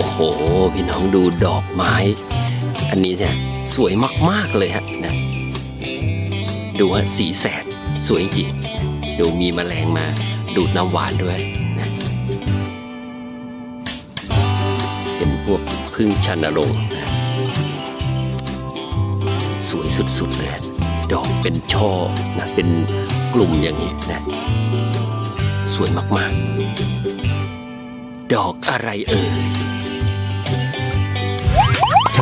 อ้โห พี่น้องดูดอกไม้ อันนี้เนี่ยสวยมาก ๆ เลยฮะนะดูฮะสีแสดสวยจริงดูมีแมลงมาดูดน้ำหวานด้วยนะเป็นพวกพึ่งชันนรงนะสวยสุด ๆ เลยดอกเป็นช่อนะเป็นกลุ่มอย่างนี้นะสวยมาก ๆ ดอกอะไรเอ่ย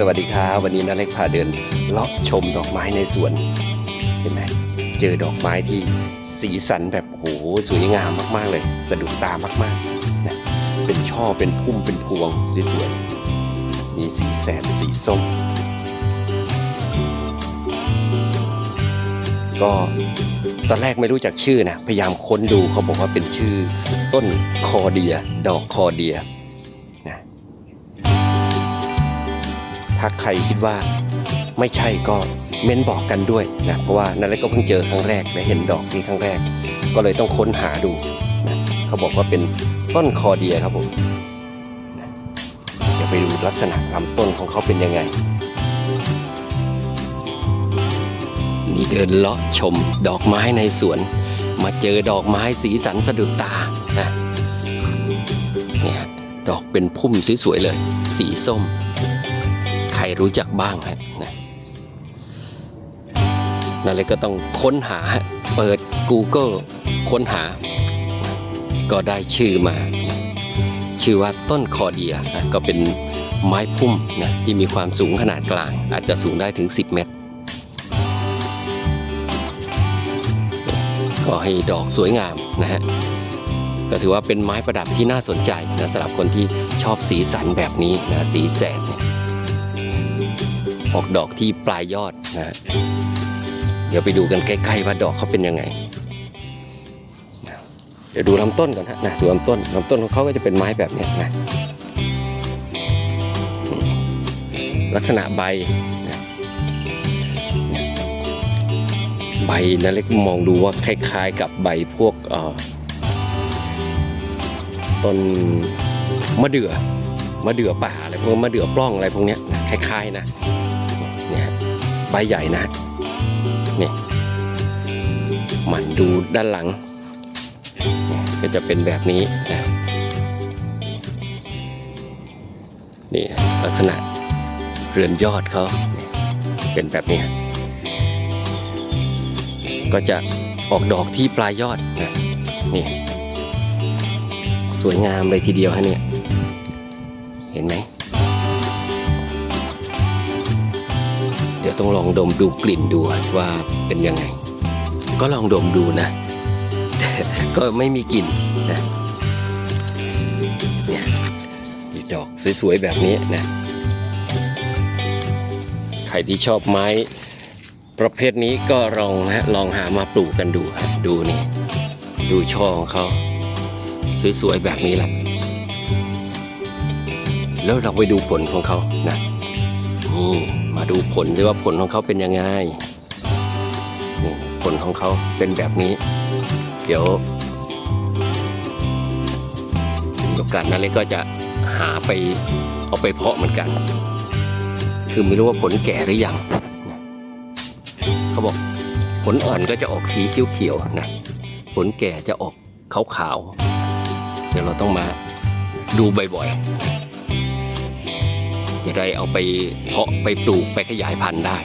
สวัสดีครับวันนี้นาเล็กพาเดินเลาะชมดอกไม้ในสวน เห็นไหมเจอดอกไม้ที่สีสันแบบโหสวยงามมาก ๆ เลย สะดุดตามากๆนะเป็นช่อเป็นพุ่มเป็นพวงสวยๆมีสีแสดสีส้ม ก็ตอนแรกไม่รู้จักชื่อนะ พยายามค้นดูเขาบอกว่าเป็นชื่อ ต้นคอเดีย ดอกคอเดีย ถ้าใครคิดว่าไม่ใช่ก็เม้นบอกกันด้วยนะเพราะว่านั่นแหละก็เพิ่งเจอครั้งแรกและเห็นดอกนี้ครั้งแรก ก็เลยต้องค้นหาดูนะเขาบอกว่าเป็นต้นคอเดียครับผมเดี๋ยวไปดูลักษณะลำต้นของเขาเป็นยังไงนี่เดินเลาะชมดอกไม้ในสวน มาเจอดอกไม้สีสันสะดุดตานะเนี่ยดอกเป็นพุ่มสวยๆเลย สีส้ม รรู้จักบ้างฮะนะนั่นเลยก็ต้องค้นหาเปิด Google ค้นหา ก็ได้ชื่อมา ชื่อว่าต้นคอเดียก็เป็นไม้พุ่มนะที่มีความสูงขนาดกลาง อาจจะสูงได้ถึง 10 เมตร ก็ให้ดอกสวยงามนะฮะก็ถือว่าเป็นไม้ประดับที่น่าสนใจนะสำหรับคนที่ชอบสีสันแบบนี้นะสีแสด ออกดอกที่ปลายยอดนะฮะเดี๋ยวไปดูกันใกล้ๆว่าดอกเขาเป็นยังไง เดี๋ยวดูลำต้นก่อนฮะนะดูลำต้นลำต้นของเขาก็จะเป็นไม้แบบนี้นะลักษณะใบใบนะเล็กมองดูว่าคล้ายๆกับใบพวกต้นมะเดื่อมะเดื่อป่าอะไรพวกมะเดื่อปล้องอะไรพวกนี้คล้ายๆนะ ใบใหญ่นะนี่มันดูด้านหลัง ก็จะเป็นแบบนี้นะนี่ลักษณะเรือนยอดเขาเนี่ยเป็นแบบนี้ ก็จะออกดอกที่ปลายยอดนะนี่สวยงามเลยทีเดียวฮะเนี่ย เห็นไหม ต้องลองดมดูกลิ่นดูว่าเป็นยังไง ก็ลองดมดูนะแต่ก็ไม่มีกลิ่นนะเนี่ยดอกสวยๆแบบนี้นะใครที่ชอบไม้ประเภทนี้ก็ลองนะลองหามาปลูกกันดูดูนี่ดูช่อของเขาสวยๆแบบนี้แหละแล้วเราไปดูผลของเขานะนี่ มาดูผลด้วยว่าผลของเขาเป็นยังไงผลของเขาเป็นแบบนี้ เดี๋ยวโอกาสนั้นเลยก็จะหาไปเอาไปเพาะเหมือนกัน คือไม่รู้ว่าผลแก่หรือยังเขาบอกผลอ่อนก็จะออกสีเขียวๆนะผลแก่จะออกขาวๆเดี๋ยวเราต้องมาดูบ่อยๆ จะได้เอาไปเพาะไปปลูกไปขยายพันธุ์ได้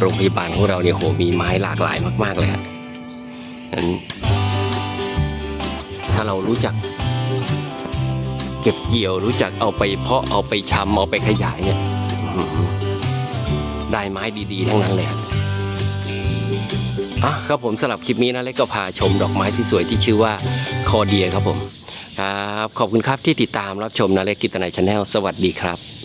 โรงพยาบาลของเราเนี่ยโหมีไม้หลากหลายมาก ๆ เลยฮะนั้นถ้าเรารู้จัก เก็บเกี่ยวรู้จักเอาไปเพาะเอาไปชำเอาไปขยายเนี่ยได้ไม้ดีๆ ทั้งนั้นเลยอะครับผมสำหรับคลิปนี้นะเล็กก็พาชมดอกไม้ที่สวยที่ชื่อว่าคอเดียครับผม ครับ ขอบคุณครับที่ติดตามรับชมนาเลกกิตนายชาแนลสวัสดีครับ